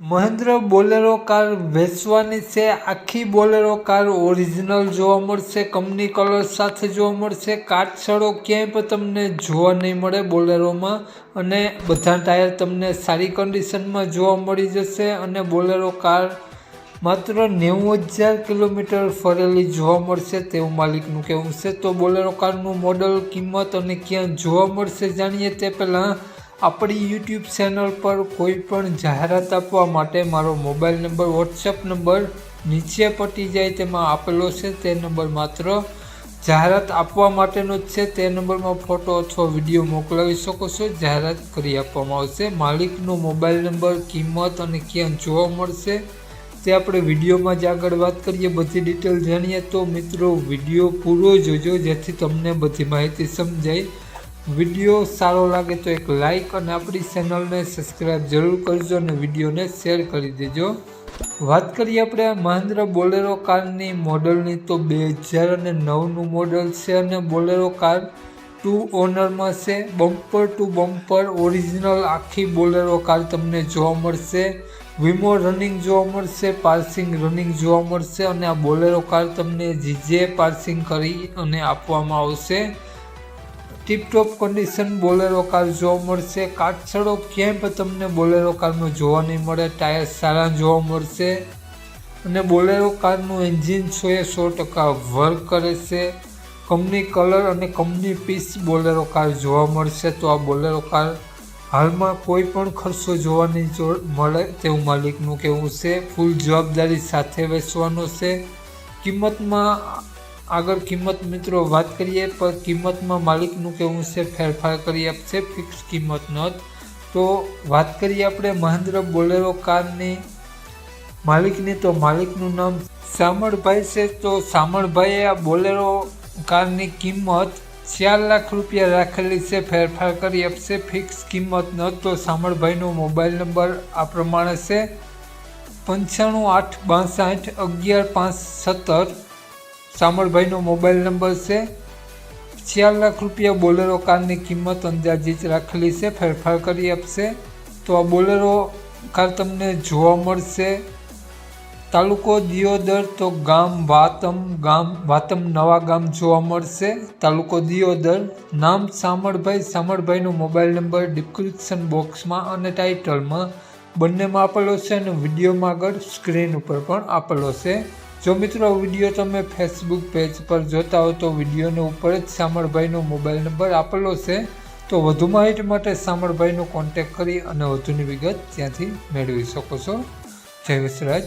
Mahendra Bolero car વેચવાની છે. આખી બોલેરો કાર ઓરિજિનલ જોવા મળશે કંપની કલર સાથે જોવા મળશે. કાટછડો ક્યાંય પણ તમને જોવા નહીં મળે બોલેરોમાં. અને બધા ટાયર તમને સારી કન્ડિશનમાં જોવા મળી જશે અને બોલેરો કાર માત્ર નેવું હજાર કિલોમીટર ફરેલી જોવા મળશે તેવું માલિકનું કહેવું છે. તો બોલેરો કારનું મોડલ કિંમત અને ક્યાં જોવા મળશે જાણીએ તે પહેલાં આપણી યુટ્યુબ ચેનલ પર કોઈ પણ જાહેરાત આપવા માટે મારો મોબાઈલ નંબર વોટ્સએપ નંબર નીચે પટી જાય તેમાં આપેલો છે. તે નંબર માત્ર જાહેરાત આપવા માટેનો જ છે. તે નંબરમાં ફોટો અથવા વીડિયો મોકલાવી શકો છો. જાહેરાત કરી આપવામાં આવશે. માલિકનો મોબાઈલ નંબર કિંમત અને ક્યાં જોવા મળશે તે આપણે વિડીયોમાં જ આગળ વાત કરીએ. બધી ડિટેલ જાણીએ તો મિત્રો, વીડિયો પૂરો જોજો જેથી તમને બધી માહિતી સમજાય. વીડિયો સારો લાગે તો એક લાઈક અને આપણી ચેનલને સબસ્ક્રાઈબ જરૂર કરજો અને વિડીયોને શેર કરી દેજો. વાત કરીએ આપણે મહેન્દ્ર બોલેરો કારની મોડલની તો બે હજાર અને નવનું મોડલ છે અને બોલેરો કાર ટુ ઓનરમાં છે. બમ્પર ટુ બમ્પર ઓરિજિનલ આખી બોલેરો કાર તમને જોવા મળશે. વીમો રનિંગ જોવા મળશે, પાર્સિંગ રનિંગ જોવા મળશે અને આ બોલેરો કાર તમને જીજે પાર્સિંગ કરી અને આપવામાં આવશે. ટીપટોપ કન્ડિશન બોલેરો કાર જોવા મળશે. કાટછડો ક્યાંય પણ તમને બોલેરો કારમાં જોવા નહીં મળે. ટાયર સારા જોવા મળશે. અને બોલેરો કારનું એન્જિન સો એ સો ટકા વર્ક કરે છે. કંપની કલર અને કંપની પીસ બોલેરો કાર જોવા મળશે. તો આ બોલેરો કાર હાલમાં કોઈ પણ ખર્ચો જોવા નહીં મળે તેવું માલિકનું કહેવું છે. ફૂલ જવાબદારી સાથે વેચવાનો છે. કિંમતમાં આગળ કિંમત મિત્રો વાત કરીએ પર કિંમતમાં માલિકનું કહેવું છે ફેરફાર કરી આપશે, ફિક્સ કિંમત ન તો વાત કરીએ આપણે મહેન્દ્ર બોલેરો કારની. માલિકની તો માલિકનું નામ સામળભાઈ છે, તો સામળભાઈએ આ બોલેરો કારની કિંમત ચાર લાખ રૂપિયા રાખેલી છે, ફેરફાર કરી આપશે, ફિક્સ કિંમત ન તો સામળભાઈનો મોબાઈલ નંબર આ પ્રમાણે છે, પંચાણું આઠ બાસઠ અગિયાર પાંચ સત્તર. સામળભાઈનો મોબાઈલ નંબર છે. ચાર લાખ રૂપિયા બોલેરો કારની કિંમત અંદાજિત રાખેલી છે, ફેરફાર કરી આપશે. તો આ બોલેરો કાર તમને જોવા મળશે. તાલુકો દિયોદર તો ગામ વાતમ ગામ વાતમ નવા ગામ જોવા મળશે. તાલુકો દિયોદર, નામ સામળભાઈ, સામળભાઈનો મોબાઈલ નંબર ડિસ્ક્રિપ્શન બોક્સમાં અને ટાઇટલમાં બંનેમાં આપેલો છે અને વિડીયોમાં આગળ સ્ક્રીન ઉપર પણ આપેલો છે. જો મિત્રો વીડિયો તમે ફેસબુક પેજ પર જોતા હો તો વિડીયોને ઉપર જ શામળભાઈનો મોબાઈલ નંબર આપેલો છે. તો વધુ માહિતી માટે શામળભાઈનો કોન્ટેક્ટ કરી અને વધુની વિગત ત્યાંથી મેળવી શકો છો. જય વિસરાજ.